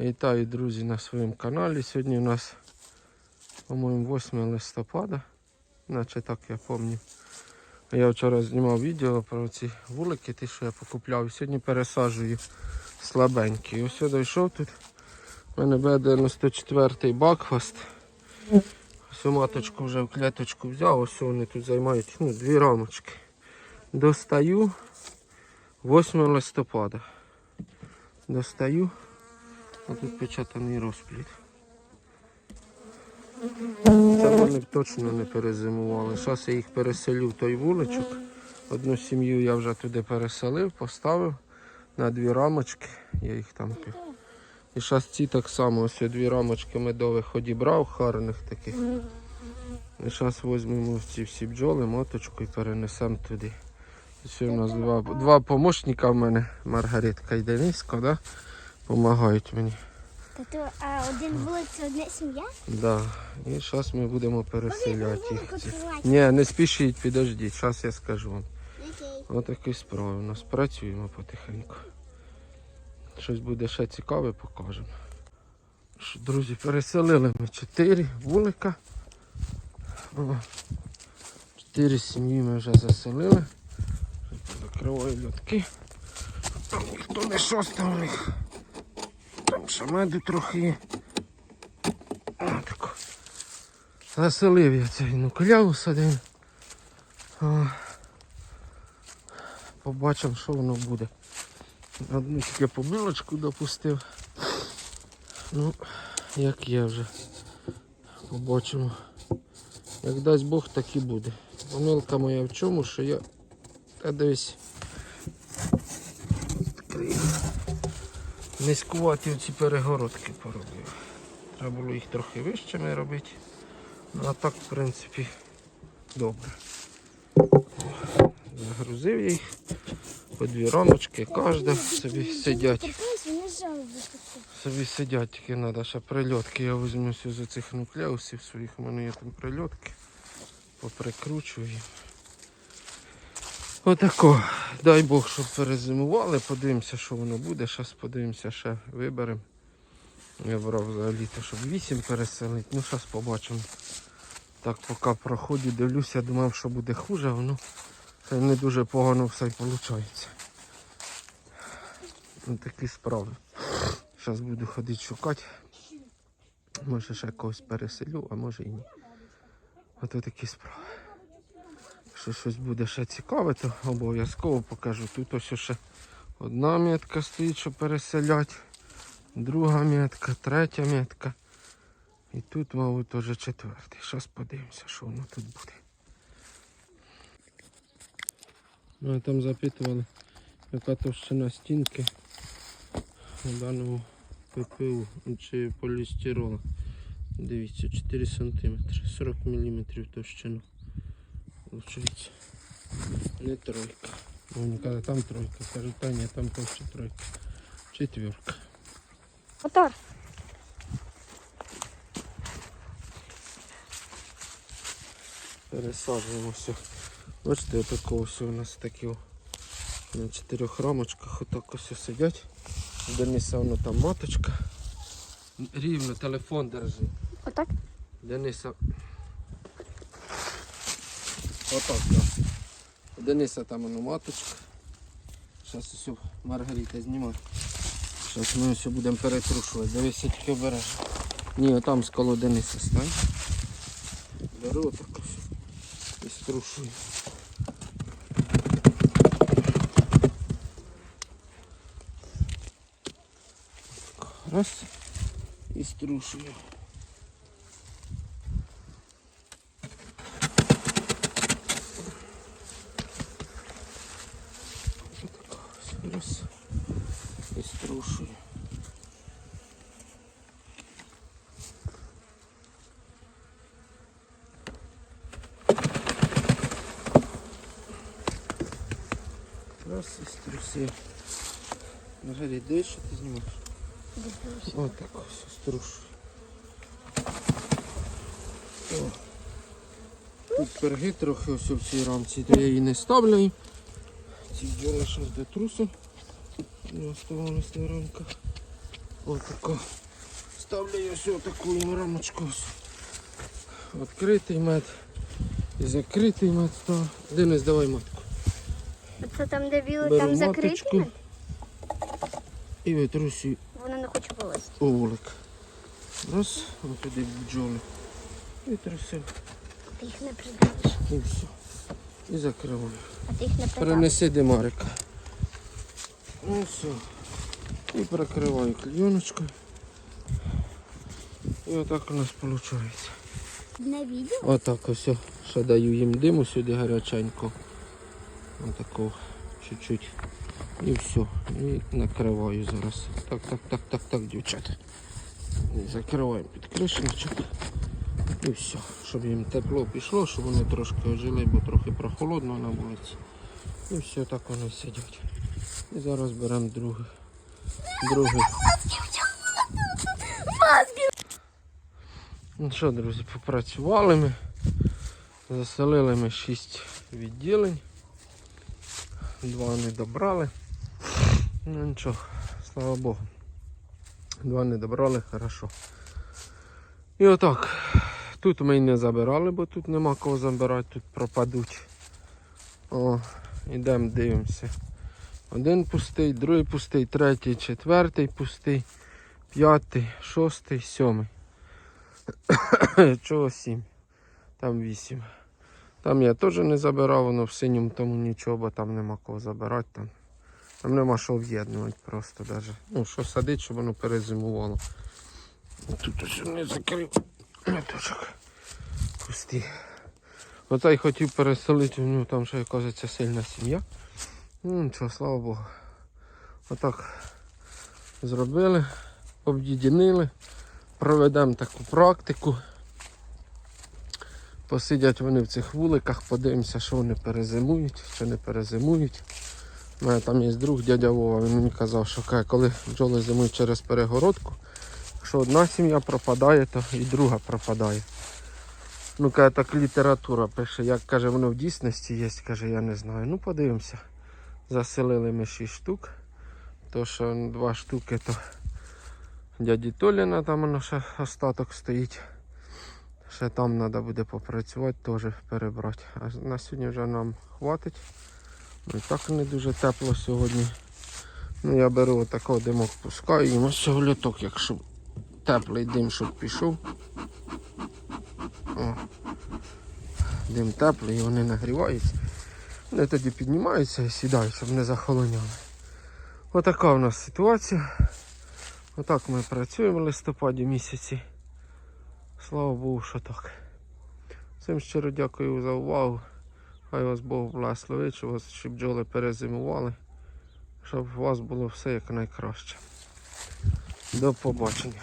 Вітаю, друзі, на своєму каналі. Сьогодні у нас, по-моєму, 8 листопада, наче так я пам'ятаю. Я вчора знімав відео про ці вулики, ті, що я покупляв. Сьогодні пересаджую слабенькі. Ось я дійшов тут. У мене Б-94 Бакфаст. Ось маточку вже в клеточку взяв, ось вони тут займають ну, дві рамочки. Достаю 8 листопада. Достаю. А тут печатаний розплід. Це вони точно не перезимували. Зараз я їх переселю в той вуличок. Одну сім'ю я вже туди переселив, поставив на дві рамочки. Я їх там пі- І зараз ці так само, ось дві рамочки медових одібрав, гарних таких. І зараз візьмемо ці всі бджоли, моточку і перенесемо туди. Ось у нас два, два помощника в мене, Маргаритка і Дениска, да? Помагають мені. Тобто а один вулиця, одна сім'я? Да. І зараз ми будемо переселяти їх. Ні, не спішіть, підождіть, зараз я скажу вам. Окей. Отакі справи у нас. Працюємо потихеньку. Щось буде ще цікаве, покажемо. Що, Друзі, переселили ми чотири вулика. О, Чотири сім'ї ми вже заселили. Закриваю льотки. Там ніхто не шостав. Там ще меду трохи є. Отако. Заселив я цей нуклеус один. Побачимо, що воно буде. Одну тільки помилочку допустив. Ну, як є вже. Побачимо. Як дасть Бог, так і буде. Помилка моя в чому, що я та десь Низькуваті ці перегородки поробив. Треба було їх трохи вищими робити. Ну, а так, в принципі, добре. Загрузив їх. По дві рамочки, кожна собі сидять. Собі сидять, тільки треба ще прильотки. Я візьму з цих нуклеусів своїх, у мене є там прильотки. Поприкручую. Отако. Дай Бог, щоб перезимували. Подивимося, що воно буде. Зараз подивимося, ще виберемо. Я брав взагалі то, щоб 8 переселити. Ну, зараз побачимо. Так, поки проходжу, дивлюся, думав, що буде хуже, воно не дуже погано все й виходить. Ось такі справи. Зараз буду ходити шукати. Може ще когось переселю, а може і ні. Ото такі справи. Якщо щось буде ще цікаве, то обов'язково покажу. Тут ось ще одна метка стоїть, щоб переселяти, друга метка, третя метка. І тут, мабуть, теж четвертий. Зараз подивимося, що воно тут буде. Ну, а там запитували, яка товщина стінки на даному ППУ чи полістирола. Дивіться, 4 см, 40 мм товщину. Получається. Не тройка. Ну, Вони там тройка. Кажуть, та ні, там товще тройка. Четверка. Мотор. Пересаджуємо все. Бачите, отакого все у нас такі на чотирьох рамочках отак ось сидять. Дениса воно там маточка. Рівно телефон держи. Отак? Дениса. Отак, так. Дениса там воно маточка. Зараз все Маргарита знімає. Зараз ми все будемо перетрушувати. Дивися тільки обережно. Ні, отам з коло Дениса стань. Беру отак і струшую. Раз. І струшую. Так, ось Раз. І струшую. Раз і струсив. Маргарит, де що ти знімаєш? Ось так ось струшую. О. Тут перги трохи ось в цій рамці, то я її не ставлю. Ці бджоли щось до трусу. Не оставалось на рамках. Отако. Ставлю я ось таку їм рамочку. Відкритий мед і закритий мед став. Денис, давай матку. Це там, де Беру там маточку. І витрусю Воно не хоче вилазити. у вулик. Раз, ось туди бджоли. І трусив. Ти їх не придавиш. І все. І закриваю. А ти їх не придавиш. Перенеси димарика. Ну все. І прикриваю клеєночкою. І отак у нас виходить. На відео? Отак ось. Ще даю їм диму сюди гаряченько. Отаку чуть-чуть. І все. І накриваю зараз. Так, так, так, так, так, дівчата. І закриваємо під кришечок. І все. Щоб їм тепло пішло, щоб вони трошки ожили, бо трохи прохолодно на вулиці. І все, так вони сидять. І зараз беремо другий. Другий. Ну що, друзі, попрацювали ми. Заселили ми 6 відділень. Два не добрали. Ну нічого, слава Богу. Два не добрали, хорошо. І отак. Тут ми й не забирали, бо тут нема кого забирати, тут пропадуть. Ідемо дивимося. Один пустий, другий пустий, третій, четвертий пустий, п'ятий, шостий, сьомий. Чого сім? Там вісім. Там я теж не забирав, воно в синьому тому нічого, бо там нема кого забирати. Там, там нема що об'єднувати просто даже. Ну, що садить, щоб воно перезимувало. Тут ось не закрив. Меточок. Пусті. Оцей хотів переселити, у нього там ще кажеться сильна сім'я. Ну нічого, слава Богу. Отак зробили, об'єднили. Проведемо таку практику. Посидять вони в цих вуликах, подивимося, що вони перезимують, чи не перезимують. У мене там є друг дядя Вова, він мені казав, що коли бджоли зимують через перегородку, якщо одна сім'я пропадає, то і друга пропадає. Ну, каже, так література пише, як каже, воно в дійсності є, каже, я не знаю. Ну, подивимося. Заселили ми 6 штук. То що два штуки, то дяді Толіна, там воно ще остаток стоїть. Ще там треба буде попрацювати, теж перебрати. А на сьогодні вже нам хватить. Ну, і так не дуже тепло сьогодні. Ну, я беру отакого димок, пускаю їм ось цього люток, якщо теплий дим, щоб пішов. О. Дим теплий, вони нагріваються. Вони тоді піднімаються і сідають, щоб не захолоняли. Отака у нас ситуація. Отак ми працюємо в листопаді місяці. Слава Богу, що так. Всім щиро дякую за увагу. Хай вас Бог благословить, щоб вас щоб бджоли перезимували, щоб у вас було все як найкраще. До побачення.